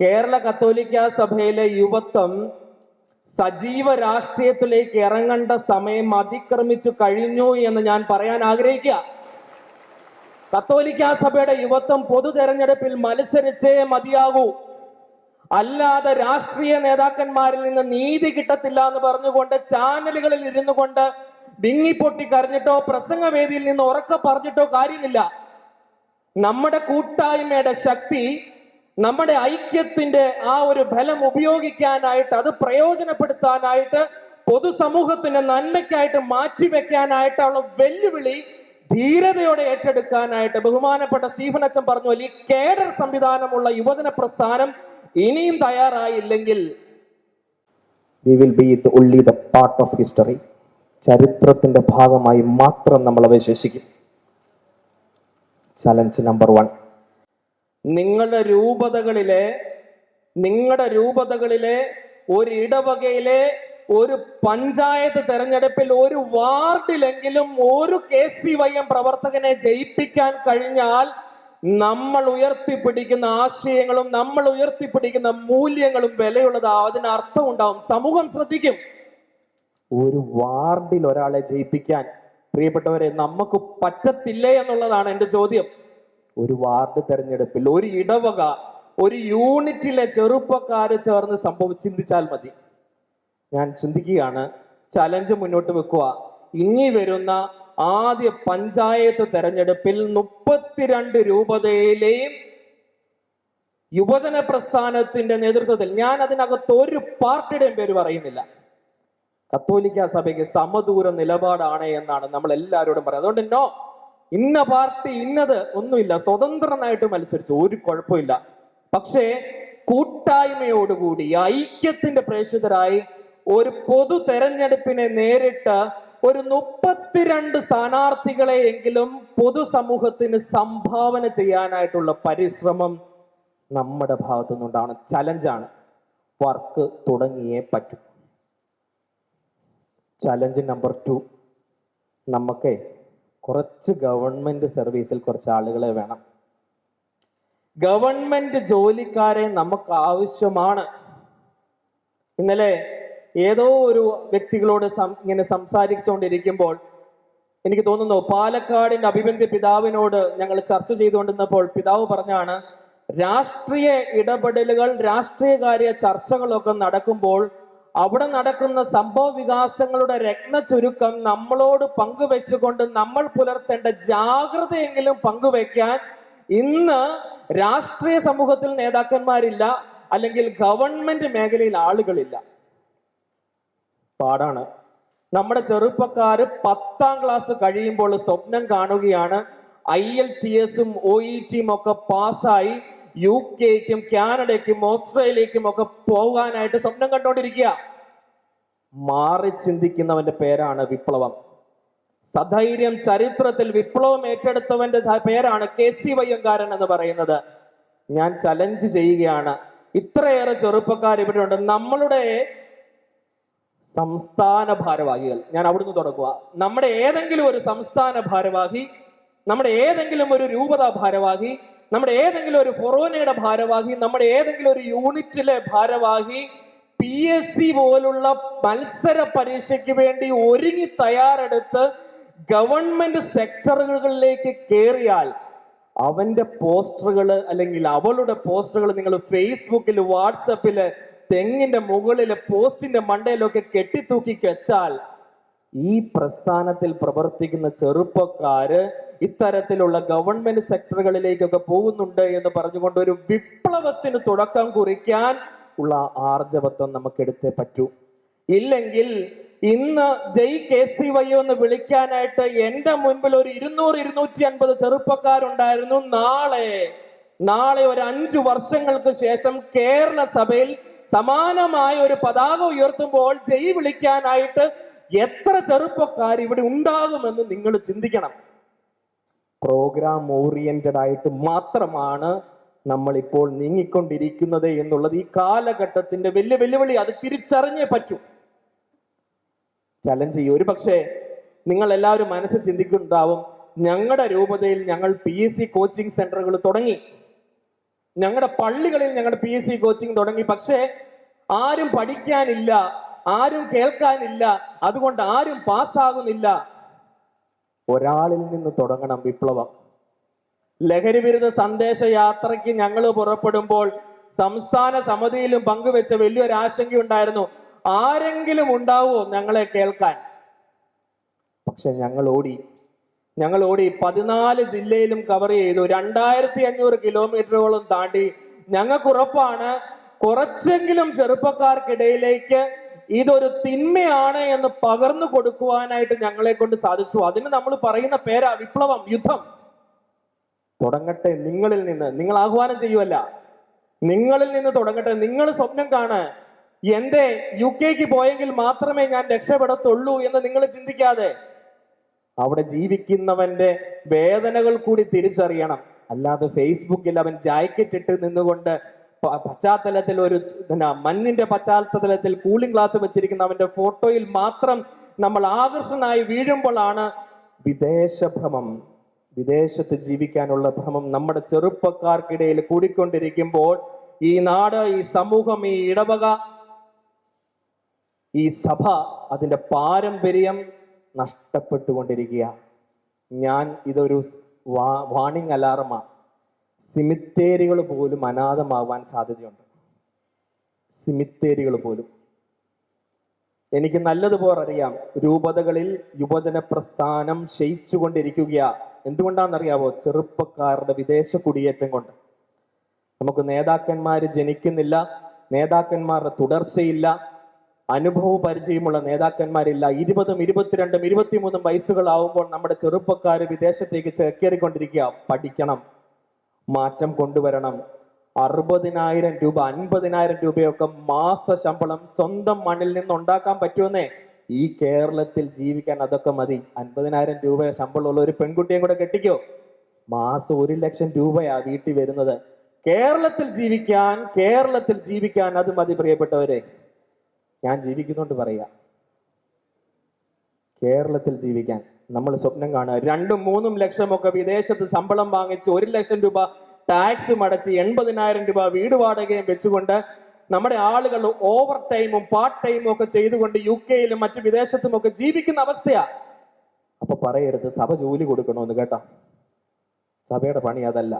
കേരള കത്തോലിക്ക സഭയിലെ യുവത്വം സജീവ രാഷ്ട്രീയത്തിലേക്ക് ഇറങ്ങേണ്ട സമയം അതിക്രമിച്ചു കഴിഞ്ഞു എന്ന് ഞാൻ പറയാൻ ആഗ്രഹിക്കുക. കത്തോലിക്ക സഭയുടെ യുവത്വം പൊതു തെരഞ്ഞെടുപ്പിൽ മത്സരിച്ചേ മതിയാകൂ. അല്ലാതെ രാഷ്ട്രീയ നേതാക്കന്മാരിൽ നിന്ന് നീതി കിട്ടത്തില്ല എന്ന് പറഞ്ഞുകൊണ്ട് ചാനലുകളിൽ ഇരുന്നു കൊണ്ട് വിങ്ങിപ്പൊട്ടി കരഞ്ഞിട്ടോ പ്രസംഗവേദിയിൽ നിന്ന് ഉറക്കെ പറഞ്ഞിട്ടോ കാര്യമില്ല. നമ്മുടെ കൂട്ടായ്മയുടെ ശക്തി നമ്മുടെ ഐക്യത്തിന്റെ ആ ഒരു ബലം ഉപയോഗിക്കാനായിട്ട് അത് പ്രയോജനപ്പെടുത്താനായിട്ട് പൊതുസമൂഹത്തിന്റെ നന്മയ്ക്കായിട്ട് മാറ്റിവെക്കാനായിട്ടുള്ള വെല്ലുവിളി ധീരതയോടെ ഏറ്റെടുക്കാനായിട്ട് ബഹുമാനപ്പെട്ട സ്റ്റീഫൻ അച്ഛൻ പറഞ്ഞു ഈ കേഡർ സംവിധാനമുള്ള യുവജന പ്രസ്ഥാനം ഇനിയും തയ്യാറായില്ലെങ്കിൽ പാർട്ട് ഓഫ് ഹിസ്റ്ററി ചരിത്രത്തിന്റെ ഭാഗമായി മാത്രം നമ്മൾ അവശേഷിക്കും. ചലഞ്ച് നമ്പർ വൺ നിങ്ങളുടെ രൂപതകളിലെ നിങ്ങളുടെ രൂപതകളിലെ ഒരു ഇടവകയിലെ ഒരു പഞ്ചായത്ത് തെരഞ്ഞെടുപ്പിൽ ഒരു വാർഡിലെങ്കിലും ഒരു കെ സി വൈ എം പ്രവർത്തകനെ ജയിപ്പിക്കാൻ കഴിഞ്ഞാൽ നമ്മൾ ഉയർത്തിപ്പിടിക്കുന്ന ആശയങ്ങളും നമ്മൾ ഉയർത്തിപ്പിടിക്കുന്ന മൂല്യങ്ങളും വിലയുള്ളത് അതിന് അർത്ഥം ഉണ്ടാവും സമൂഹം ശ്രദ്ധിക്കും. ഒരു വാർഡിൽ ഒരാളെ ജയിപ്പിക്കാൻ. പ്രിയപ്പെട്ടവരെ നമുക്ക് പറ്റത്തില്ലേ എന്നുള്ളതാണ് എന്റെ ചോദ്യം. ഒരു വാർഡ് തെരഞ്ഞെടുപ്പിൽ ഒരു ഇടവക ഒരു യൂണിറ്റിലെ ചെറുപ്പക്കാര് ചേർന്ന് സംഭവം ചിന്തിച്ചാൽ മതി. ഞാൻ ചിന്തിക്കുകയാണ് ചലഞ്ച് മുന്നോട്ട് വെക്കുക. ഇനി വരുന്ന ആദ്യ പഞ്ചായത്ത് തെരഞ്ഞെടുപ്പിൽ മുപ്പത്തിരണ്ട് രൂപതയിലെയും യുവജന പ്രസ്ഥാനത്തിന്റെ നേതൃത്വത്തിൽ ഞാൻ അതിനകത്ത് ഒരു പാർട്ടിയുടെയും പേര് പറയുന്നില്ല. കത്തോലിക്ക സഭയ്ക്ക് സമദൂര നിലപാടാണ് എന്നാണ് നമ്മൾ എല്ലാവരോടും പറയുന്നത്. അതുകൊണ്ട് നോ ഇന്ന പാർട്ടി ഇന്നത് ഒന്നുമില്ല. സ്വതന്ത്രനായിട്ട് മത്സരിച്ചു. ഒരു കുഴപ്പമില്ല. പക്ഷേ കൂട്ടായ്മയോടുകൂടി ഐക്യത്തിന്റെ പ്രേക്ഷിതരായി ഒരു പൊതു തെരഞ്ഞെടുപ്പിനെ നേരിട്ട് ഒരു മുപ്പത്തിരണ്ട് സ്ഥാനാർത്ഥികളെ എങ്കിലും പൊതുസമൂഹത്തിന് സംഭാവന ചെയ്യാനായിട്ടുള്ള പരിശ്രമം നമ്മുടെ ഭാഗത്തു നിന്നുണ്ടാണ് ചലഞ്ചാണ്. വർക്ക് തുടങ്ങിയേ പറ്റൂ. Challenge number two. നമുക്ക് കുറച്ച് ഗവൺമെന്റ് സർവീസിൽ കുറച്ച് ആളുകളെ വേണം. ഗവൺമെന്റ് ജോലിക്കാരെ നമുക്ക് ആവശ്യമാണ്. ഇന്നലെ ഏതോ ഒരു വ്യക്തികളോട് ഇങ്ങനെ സംസാരിച്ചുകൊണ്ടിരിക്കുമ്പോൾ എനിക്ക് തോന്നുന്നു പാലക്കാടിന്റെ അഭിബന്ധ്യ പിതാവിനോട് ഞങ്ങൾ ചർച്ച ചെയ്തുകൊണ്ടിരുന്നപ്പോൾ പിതാവ് പറഞ്ഞാണ് രാഷ്ട്രീയ ഇടപെടലുകൾ രാഷ്ട്രീയകാര്യ ചർച്ചകളൊക്കെ നടക്കുമ്പോൾ അവിടെ നടക്കുന്ന സംഭവ വികാസങ്ങളുടെ രത്ന ചുരുക്കം നമ്മളോട് പങ്കുവെച്ചുകൊണ്ട് നമ്മൾ പുലർത്തേണ്ട ജാഗ്രതയെങ്കിലും പങ്കുവെക്കാൻ ഇന്ന് രാഷ്ട്രീയ സമൂഹത്തിൽ നേതാക്കന്മാരില്ല അല്ലെങ്കിൽ ഗവൺമെന്റ് മേഖലയിൽ ആളുകളില്ല. പാടാണ്. നമ്മുടെ ചെറുപ്പക്കാര് പത്താം ക്ലാസ് കഴിയുമ്പോൾ സ്വപ്നം കാണുകയാണ്. ഐ എൽ ടി എസും ഒ ഇ ടിയും ഒക്കെ പാസ്സായി യു കെക്കും കാനഡയ്ക്കും ഓസ്ട്രേലിയക്കും ഒക്കെ പോകാനായിട്ട് സ്വപ്നം കണ്ടോണ്ടിരിക്കുക. മാറി ചിന്തിക്കുന്നവന്റെ പേരാണ് വിപ്ലവം. സധൈര്യം ചരിത്രത്തിൽ വിപ്ലവം ഏറ്റെടുത്തവന്റെ പേരാണ് കെ സി വയ്യങ്കാരൻ എന്ന് പറയുന്നത്. ഞാൻ ചലഞ്ച് ചെയ്യുകയാണ്. ഇത്രയേറെ ചെറുപ്പക്കാർ ഇവിടെ ഉണ്ട്. നമ്മളുടെ സംസ്ഥാന ഭാരവാഹികൾ. ഞാൻ അവിടുന്ന് തുടങ്ങുക നമ്മുടെ ഏതെങ്കിലും ഒരു സംസ്ഥാന ഭാരവാഹി നമ്മുടെ ഏതെങ്കിലും ഒരു രൂപതാ ഭാരവാഹി നമ്മുടെ ഏതെങ്കിലും ഒരു ഫൊറോനയുടെ ഭാരവാഹി നമ്മുടെ ഏതെങ്കിലും ഒരു യൂണിറ്റിലെ ഭാരവാഹി പി എസ് സി പോലുള്ള മത്സര പരീക്ഷയ്ക്ക് വേണ്ടി ഒരുങ്ങി തയ്യാറെടുത്ത് ഗവൺമെന്റ് സെക്ടറുകളിലേക്ക് കയറിയാൽ അവന്റെ പോസ്റ്ററുകൾ അല്ലെങ്കിൽ അവളുടെ പോസ്റ്ററുകൾ നിങ്ങൾ ഫേസ്ബുക്കിൽ വാട്സപ്പിൽ തെങ്ങിന്റെ മുകളിൽ പോസ്റ്റിന്റെ മണ്ടയിലൊക്കെ കെട്ടിത്തൂക്കി വെച്ചാൽ ഈ പ്രസ്ഥാനത്തിൽ പ്രവർത്തിക്കുന്ന ചെറുപ്പക്കാര് ഇത്തരത്തിലുള്ള ഗവൺമെന്റ് സെക്ടറുകളിലേക്കൊക്കെ പോകുന്നുണ്ട് എന്ന് പറഞ്ഞുകൊണ്ട് ഒരു വിപ്ലവത്തിന് തുടക്കം കുറിക്കാൻ ഉള്ള ആർജവത്വം നമുക്ക് എടുത്തേ പറ്റൂ. ഇല്ലെങ്കിൽ ഇന്ന് ജയ് കെ സി വൈ എന്ന് വിളിക്കാനായിട്ട് എന്റെ മുൻപിൽ ഒരു ഇരുന്നൂറ് ഇരുന്നൂറ്റി അൻപത് ചെറുപ്പക്കാരുണ്ടായിരുന്നു. നാളെ നാളെ ഒരു അഞ്ചു വർഷങ്ങൾക്ക് ശേഷം കേരള സഭയിൽ സമാനമായ ഒരു പതാക ഉയർത്തുമ്പോൾ ജയ് വിളിക്കാനായിട്ട് എത്ര ചെറുപ്പക്കാർ ഇവിടെ ഉണ്ടാകുമെന്ന് നിങ്ങൾ ചിന്തിക്കണം. പ്രോഗ്രാം ഓറിയന്റഡ് ആയിട്ട് മാത്രമാണ് നമ്മൾ ഇപ്പോൾ നീങ്ങിക്കൊണ്ടിരിക്കുന്നത് എന്നുള്ളത് ഈ കാലഘട്ടത്തിന്റെ വലിയ വെല്ലുവിളി. അത് തിരിച്ചറിഞ്ഞേ പറ്റൂ. ചലഞ്ച് ചെയ്യും. ഒരു പക്ഷേ നിങ്ങൾ എല്ലാവരും മനസ്സിൽ ചിന്തിക്കുന്നുണ്ടാവും ഞങ്ങളുടെ രൂപതയിൽ ഞങ്ങൾ പി എസ് സി കോച്ചിങ് സെന്ററുകൾ തുടങ്ങി. ഞങ്ങളുടെ പള്ളികളിൽ ഞങ്ങളുടെ പി എസ് സി കോച്ചിങ് തുടങ്ങി. പക്ഷേ ആരും പഠിക്കാനില്ല ആരും കേൾക്കാനില്ല അതുകൊണ്ട് ആരും പാസ്സാകുന്നില്ല ഒരാളിൽ നിന്ന് തുടങ്ങണം വിപ്ലവം. ലഹരി വിരുദ്ധ സന്ദേശ യാത്രയ്ക്ക് ഞങ്ങൾ പുറപ്പെടുമ്പോൾ സംസ്ഥാന സമിതിയിലും പങ്കുവെച്ച വലിയൊരു ആശങ്കയുണ്ടായിരുന്നു. ആരെങ്കിലും ഉണ്ടാവുമോ ഞങ്ങളെ കേൾക്കാൻ? പക്ഷെ ഞങ്ങൾ ഓടി. ഞങ്ങൾ ഓടി പതിനാല് ജില്ലയിലും കവർ ചെയ്തു. രണ്ടായിരത്തി അഞ്ഞൂറ് കിലോമീറ്ററുകളും താണ്ടി. ഞങ്ങൾക്ക് ഉറപ്പാണ് കുറച്ചെങ്കിലും ചെറുപ്പക്കാർക്കിടയിലേക്ക് ഇതൊരു തിന്മയാണ് എന്ന് പകർന്നു കൊടുക്കുവാനായിട്ട് ഞങ്ങളെ കൊണ്ട് സാധിച്ചു. അതിന് നമ്മൾ പറയുന്ന പേരാ വിപ്ലവം യുദ്ധം. തുടങ്ങട്ടെ നിങ്ങളിൽ നിന്ന്. നിങ്ങൾ ആഹ്വാനം ചെയ്യുമല്ല നിങ്ങളിൽ നിന്ന് തുടങ്ങട്ടെ. നിങ്ങൾ സ്വപ്നം കാണ്. എന്റെ യു കെക്ക് പോയെങ്കിൽ മാത്രമേ ഞാൻ രക്ഷപ്പെടത്തുള്ളൂ എന്ന് നിങ്ങൾ ചിന്തിക്കാതെ അവിടെ ജീവിക്കുന്നവന്റെ വേദനകൾ കൂടി തിരിച്ചറിയണം. അല്ലാതെ ഫേസ്ബുക്കിൽ അവൻ ജാക്കറ്റ് ഇട്ട് നിന്നുകൊണ്ട് പശ്ചാത്തലത്തിൽ ഒരു മഞ്ഞിന്റെ പശ്ചാത്തലത്തിൽ കൂളിംഗ് ഗ്ലാസ് വെച്ചിരിക്കുന്ന അവന്റെ ഫോട്ടോയിൽ മാത്രം നമ്മൾ ആകർഷണനായി വീഴുമ്പോഴാണ് വിദേശഭ്രമം വിദേശത്ത് ജീവിക്കാനുള്ള ഭ്രമം നമ്മുടെ ചെറുപ്പക്കാർക്കിടയിൽ കൂടിക്കൊണ്ടിരിക്കുമ്പോൾ ഈ നാട് ഈ സമൂഹം ഈ ഇടവക ഈ സഭ അതിന്റെ പാരമ്പര്യം നഷ്ടപ്പെട്ടുകൊണ്ടിരിക്കുക ഞാൻ ഇതൊരു വാ- വാണിംഗ് അലാറമാ സിമിത്തേരികൾ പോലും അനാഥമാവാൻ സാധ്യതയുണ്ട്. സിമിത്തേരികൾ പോലും. എനിക്ക് നല്ലതുപോലെ അറിയാം. രൂപതകളിൽ യുവജന പ്രസ്ഥാനം ക്ഷയിച്ചുകൊണ്ടിരിക്കുക എന്തുകൊണ്ടാണെന്നറിയാവോ? ചെറുപ്പക്കാരുടെ വിദേശ കുടിയേറ്റം കൊണ്ട്. നമുക്ക് നേതാക്കന്മാർ ജനിക്കുന്നില്ല നേതാക്കന്മാരുടെ തുടർച്ചയില്ല അനുഭവ പരിചയമുള്ള നേതാക്കന്മാരില്ല. ഇരുപതും ഇരുപത്തിരണ്ടും ഇരുപത്തിമൂന്നും വയസ്സുകളാവുമ്പോൾ നമ്മുടെ ചെറുപ്പക്കാര് വിദേശത്തേക്ക് ചേക്കേറിക്കൊണ്ടിരിക്കുക പഠിക്കണം. മാറ്റം കൊണ്ടുവരണം. അറുപതിനായിരം രൂപ അൻപതിനായിരം രൂപയൊക്കെ മാസ ശമ്പളം സ്വന്തം മണ്ണിൽ നിന്ന് ഉണ്ടാക്കാൻ പറ്റുമെന്നേ. ഈ കേരളത്തിൽ ജീവിക്കാൻ അതൊക്കെ മതി. അൻപതിനായിരം രൂപ ശമ്പളമുള്ള ഒരു പെൺകുട്ടിയും കൂടെ കെട്ടിക്കോ. മാസം ഒരു ലക്ഷം രൂപയാ വീട്ടിൽ വരുന്നത്. കേരളത്തിൽ ജീവിക്കാൻ കേരളത്തിൽ ജീവിക്കാൻ അത് മതി പ്രിയപ്പെട്ടവരെ. ഞാൻ ജീവിക്കുന്നുണ്ട് പറയാ. കേരളത്തിൽ ജീവിക്കാൻ നമ്മൾ സ്വപ്നം കാണുക. രണ്ടും മൂന്നും ലക്ഷമൊക്കെ വിദേശത്ത് ശമ്പളം വാങ്ങിച്ച് ഒരു ലക്ഷം രൂപ ടാക്സ് മടച്ച് എൺപതിനായിരം രൂപ വീട് വാടകയും വെച്ചുകൊണ്ട് നമ്മുടെ ആളുകൾ ഓവർ ടൈമും പാർട്ട് ടൈമും ഒക്കെ ചെയ്തുകൊണ്ട് യു കെയിലും മറ്റു വിദേശത്തും ഒക്കെ ജീവിക്കുന്ന അവസ്ഥയാ. അപ്പൊ പറയരുത് സഭ ജോലി കൊടുക്കണമെന്ന് കേട്ടോ. സഭയുടെ പണി അതല്ല.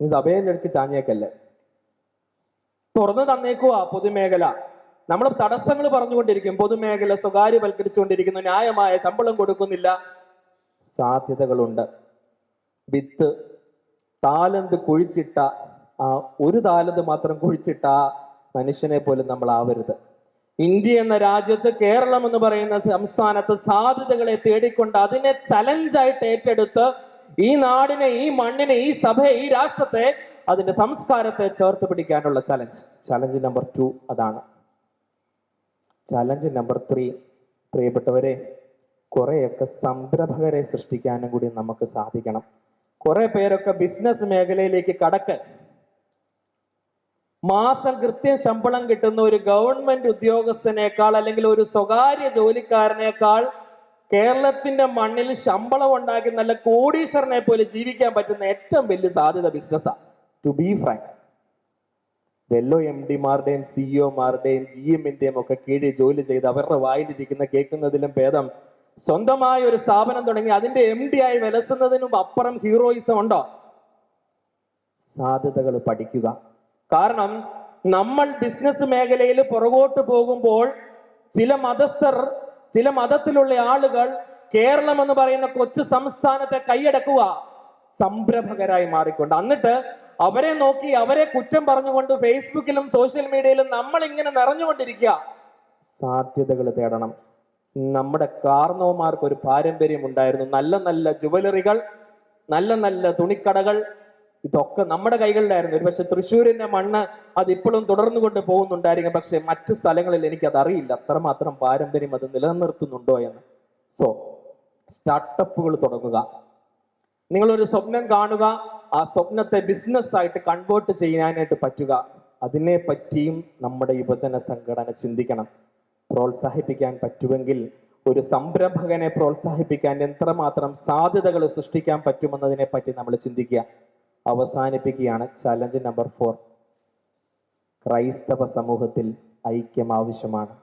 നീ സഭയുടെ ചാഞ്ഞേക്കല്ലേ. തുറന്നു തന്നേക്കുവാ പൊതുമേഖല. നമ്മൾ തടസ്സങ്ങൾ പറഞ്ഞുകൊണ്ടിരിക്കും. പൊതുമേഖല സ്വകാര്യവൽക്കരിച്ചുകൊണ്ടിരിക്കുന്നു. ന്യായമായ ശമ്പളം കൊടുക്കുന്നില്ല. സാധ്യതകളുണ്ട്. വിത്ത് താലന്ത് കുഴിച്ചിട്ട ആ ഒരു താലന്ത് മാത്രം കുഴിച്ചിട്ട മനുഷ്യനെ പോലും നമ്മൾ ആവരുത്. ഇന്ത്യ എന്ന രാജ്യത്ത് കേരളം എന്ന് പറയുന്ന സംസ്ഥാനത്ത് സാധ്യതകളെ തേടിക്കൊണ്ട് അതിനെ ചലഞ്ചായിട്ട് ഏറ്റെടുത്ത് ഈ നാടിനെ ഈ മണ്ണിനെ ഈ സഭയെ ഈ രാഷ്ട്രത്തെ അതിന്റെ സംസ്കാരത്തെ ചേർത്ത് പിടിക്കാനുള്ള ചലഞ്ച്. ചലഞ്ച് നമ്പർ ടു അതാണ്. ചലഞ്ച് നമ്പർ ത്രീ പ്രിയപ്പെട്ടവരെ കുറെയൊക്കെ സംരംഭകരെ സൃഷ്ടിക്കാനും കൂടി നമുക്ക് സാധിക്കണം. കുറെ പേരൊക്കെ ബിസിനസ് മേഖലയിലേക്ക് കടക്ക്. മാസം കൃത്യം ശമ്പളം കിട്ടുന്ന ഒരു ഗവൺമെന്റ് ഉദ്യോഗസ്ഥനേക്കാൾ അല്ലെങ്കിൽ ഒരു സ്വകാര്യ ജോലിക്കാരനേക്കാൾ കേരളത്തിന്റെ മണ്ണിൽ ശമ്പളം ഉണ്ടാക്കി നല്ല കോടീശ്വരനെ പോലെ ജീവിക്കാൻ പറ്റുന്ന ഏറ്റവും വലിയ സാധ്യത ബിസിനസ്സാണ് ടു ബി ഫ്രാങ്ക് വെല്ലോ എം ഡിമാരുടെയും സിഇഒമാരുടെയും ജി എമ്മിന്റെയും ഒക്കെ കീഴിൽ ജോലി ചെയ്ത് അവരുടെ വായിലിരിക്കുന്ന കേൾക്കുന്നതിലും ഭേദം. സ്വന്തമായ ഒരു സ്ഥാപനം തുടങ്ങി അതിന്റെ എം ഡി ആയി വിലസുന്നതിനും അപ്പുറം ഹീറോയിസം ഉണ്ടോ? സാധ്യതകൾ പഠിക്കുക. കാരണം നമ്മൾ ബിസിനസ് മേഖലയിൽ പുറകോട്ട് പോകുമ്പോൾ ചില മതസ്ഥർ ചില മതത്തിലുള്ള ആളുകൾ കേരളം എന്ന് പറയുന്ന കൊച്ചു സംസ്ഥാനത്തെ കൈയടക്കുക സംരംഭകരായി മാറിക്കൊണ്ട്. എന്നിട്ട് അവരെ നോക്കി അവരെ കുറ്റം പറഞ്ഞുകൊണ്ട് ഫേസ്ബുക്കിലും സോഷ്യൽ മീഡിയയിലും നമ്മൾ ഇങ്ങനെ നിറഞ്ഞുകൊണ്ടിരിക്കുക. സാധ്യതകൾ തേടണം. നമ്മുടെ കാർണവന്മാർക്ക് ഒരു പാരമ്പര്യം ഉണ്ടായിരുന്നു. നല്ല നല്ല ജുവലറികൾ നല്ല നല്ല തുണിക്കടകൾ ഇതൊക്കെ നമ്മുടെ കൈകളിലായിരുന്നു. ഒരു പക്ഷെ തൃശ്ശൂരിന്റെ മണ്ണ് അത് ഇപ്പോഴും തുടർന്നു കൊണ്ട് പോകുന്നുണ്ടായിരിക്കും. പക്ഷെ മറ്റു സ്ഥലങ്ങളിൽ എനിക്ക് അത് അറിയില്ല. അത്രമാത്രം പാരമ്പര്യം അത് നിലനിർത്തുന്നുണ്ടോ എന്ന്. സോ സ്റ്റാർട്ടപ്പുകൾ തുടങ്ങുക. നിങ്ങളൊരു സ്വപ്നം കാണുക. ആ സ്വപ്നത്തെ ബിസിനസ്സായിട്ട് കൺവേർട്ട് ചെയ്യാനായിട്ട് പറ്റുക അതിനെ പറ്റിയും നമ്മുടെ യുവജന സംഘടന ചിന്തിക്കണം. പ്രോത്സാഹിപ്പിക്കാൻ പറ്റുമെങ്കിൽ ഒരു സംരംഭകനെ പ്രോത്സാഹിപ്പിക്കാൻ എത്രമാത്രം സാധ്യതകൾ സൃഷ്ടിക്കാൻ പറ്റുമെന്നതിനെ പറ്റി നമ്മൾ ചിന്തിക്കുക. അവസാനിപ്പിക്കുകയാണ് ചാലഞ്ച് നമ്പർ ഫോർ ക്രൈസ്തവ സമൂഹത്തിൽ ഐക്യം ആവശ്യമാണ്.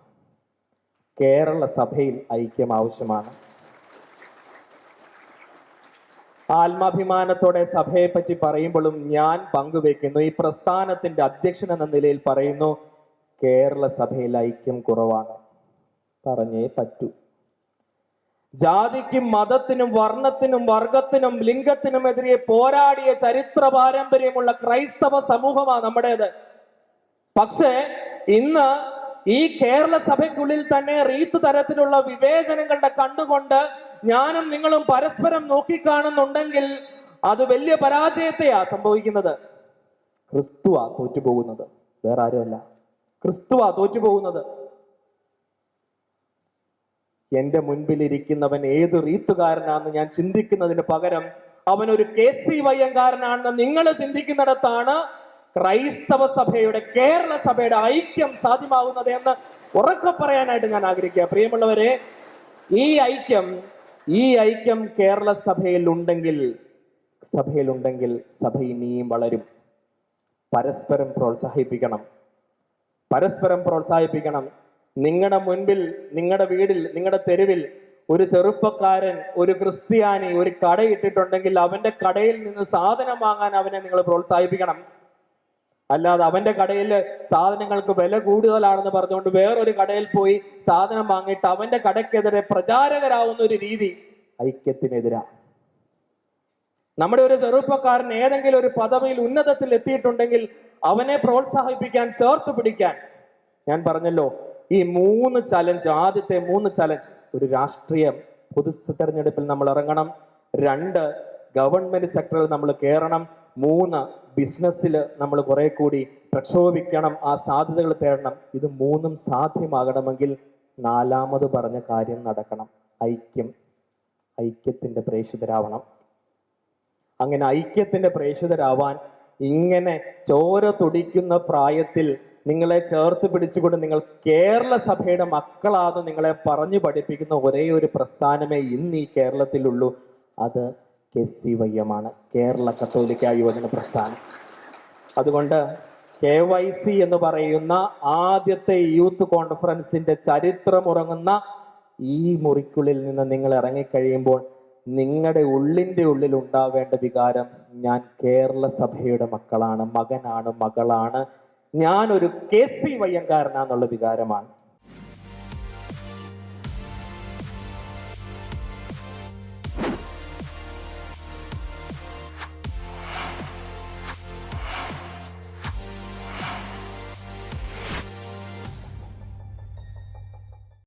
കേരള സഭയിൽ ഐക്യം ആവശ്യമാണ്. ആത്മാഭിമാനത്തോടെ സഭയെ പറ്റി പറയുമ്പോഴും ഞാൻ പങ്കുവെക്കുന്നു. ഈ പ്രസ്ഥാനത്തിന്റെ അധ്യക്ഷൻ എന്ന നിലയിൽ പറയുന്നു കേരള സഭയിൽ ഐക്യം കുറവാണ്. പറഞ്ഞേ പറ്റൂ. ജാതിക്കും മതത്തിനും വർണത്തിനും വർഗത്തിനും ലിംഗത്തിനും എതിരെ പോരാടിയ ചരിത്ര പാരമ്പര്യമുള്ള ക്രൈസ്തവ സമൂഹമാണ് നമ്മുടേത്. പക്ഷേ ഇന്ന് ഈ കേരള സഭയ്ക്കുള്ളിൽ തന്നെ റീത്ത് തരത്തിലുള്ള വിവേചനങ്ങളുടെ കണ്ണുകൊണ്ട് ഞാനും നിങ്ങളും പരസ്പരം നോക്കിക്കാണുന്നുണ്ടെങ്കിൽ അത് വലിയ പരാജയത്തെയാ സംഭവിക്കുന്നത്. ക്രിസ്തുവാ തോറ്റുപോകുന്നത്. വേറെ ആരുമല്ല. ക്രിസ്തുവാ തോറ്റുപോകുന്നത്. എന്റെ മുൻപിൽ ഇരിക്കുന്നവൻ ഏത് റീത്തുകാരനാണെന്ന് ഞാൻ ചിന്തിക്കുന്നതിന് പകരം അവൻ ഒരു കെ സി വയ്യങ്കാരനാണെന്ന് നിങ്ങൾ ചിന്തിക്കുന്നിടത്താണ് ക്രൈസ്തവ സഭയുടെ കേരള സഭയുടെ ഐക്യം സാധ്യമാകുന്നത് എന്ന് ഉറക്കെ പറയാനായിട്ട് ഞാൻ ആഗ്രഹിക്കുക. പ്രിയമുള്ളവരെ ഈ ഐക്യം ഈ ഐക്യം കേരള സഭയിൽ ഉണ്ടെങ്കിൽ സഭയിലുണ്ടെങ്കിൽ സഭ ഇനിയും വളരും. പരസ്പരം പ്രോത്സാഹിപ്പിക്കണം. പരസ്പരം പ്രോത്സാഹിപ്പിക്കണം. നിങ്ങളുടെ മുൻപിൽ നിങ്ങളുടെ വീടിൽ നിങ്ങളുടെ തെരുവിൽ ഒരു ചെറുപ്പക്കാരൻ ഒരു ക്രിസ്ത്യാനി ഒരു കടയിട്ടിട്ടുണ്ടെങ്കിൽ അവന്റെ കടയിൽ നിന്ന് സാധനം വാങ്ങാൻ അവനെ നിങ്ങൾ പ്രോത്സാഹിപ്പിക്കണം. അല്ലാതെ അവന്റെ കടയിൽ സാധനങ്ങൾക്ക് വില കൂടുതലാണെന്ന് പറഞ്ഞുകൊണ്ട് വേറൊരു കടയിൽ പോയി സാധനം വാങ്ങിയിട്ട് അവന്റെ കടക്കെതിരെ പ്രചാരകരാവുന്ന ഒരു രീതി ഐക്യത്തിനെതിരാ. നമ്മുടെ ഒരു ചെറുപ്പക്കാരൻ ഏതെങ്കിലും ഒരു പദവിയിൽ ഉന്നതത്തിൽ എത്തിയിട്ടുണ്ടെങ്കിൽ അവനെ പ്രോത്സാഹിപ്പിക്കാൻ ചേർത്ത് പിടിക്കാൻ. ഞാൻ പറഞ്ഞല്ലോ ഈ മൂന്ന് ചലഞ്ച് ആദ്യത്തെ മൂന്ന് ചലഞ്ച് ഒരു രാഷ്ട്രീയ പൊതു തെരഞ്ഞെടുപ്പിൽ നമ്മൾ ഇറങ്ങണം. രണ്ട് ഗവൺമെന്റ് സെക്ടറിൽ നമ്മൾ കയറണം. മൂന്ന് ബിസിനസ്സിൽ നമ്മൾ കുറെ കൂടി പ്രക്ഷോഭിക്കണം ആ സാധ്യതകൾ തേടണം. ഇത് മൂന്നും സാധ്യമാകണമെങ്കിൽ നാലാമത് പറഞ്ഞ കാര്യം നടക്കണം. ഐക്യം. ഐക്യത്തിന്റെ പ്രേക്ഷിതരാവണം. അങ്ങനെ ഐക്യത്തിന്റെ പ്രേക്ഷിതരാവാൻ ഇങ്ങനെ ചോര തുടിക്കുന്ന പ്രായത്തിൽ നിങ്ങളെ ചേർത്ത് പിടിച്ചുകൊണ്ട് നിങ്ങൾ കേരള സഭയുടെ മക്കളാന്ന് നിങ്ങളെ പറഞ്ഞു പഠിപ്പിക്കുന്ന ഒരേ ഒരു പ്രസ്ഥാനമേ ഇന്ന് ഈ കേരളത്തിലുള്ളൂ. അത് കെ സി വയ്യമാണ് കേരള കത്തോലിക്ക യുവജന പ്രസ്ഥാനം. അതുകൊണ്ട് കെ വൈ സി എന്ന് പറയുന്ന ആദ്യത്തെ യൂത്ത് കോൺഫറൻസിന്റെ ചരിത്രമുറങ്ങുന്ന ഈ മുറിക്കുള്ളിൽ നിന്ന് നിങ്ങൾ ഇറങ്ങിക്കഴിയുമ്പോൾ നിങ്ങളുടെ ഉള്ളിന്റെ ഉള്ളിൽ ഉണ്ടാവേണ്ട വികാരം ഞാൻ കേരള സഭയുടെ മക്കളാണ് മകനാണ് മകളാണ്. ഞാൻ ഒരു കെ സി വയ്യങ്കാരനാന്നുള്ള വികാരമാണ്.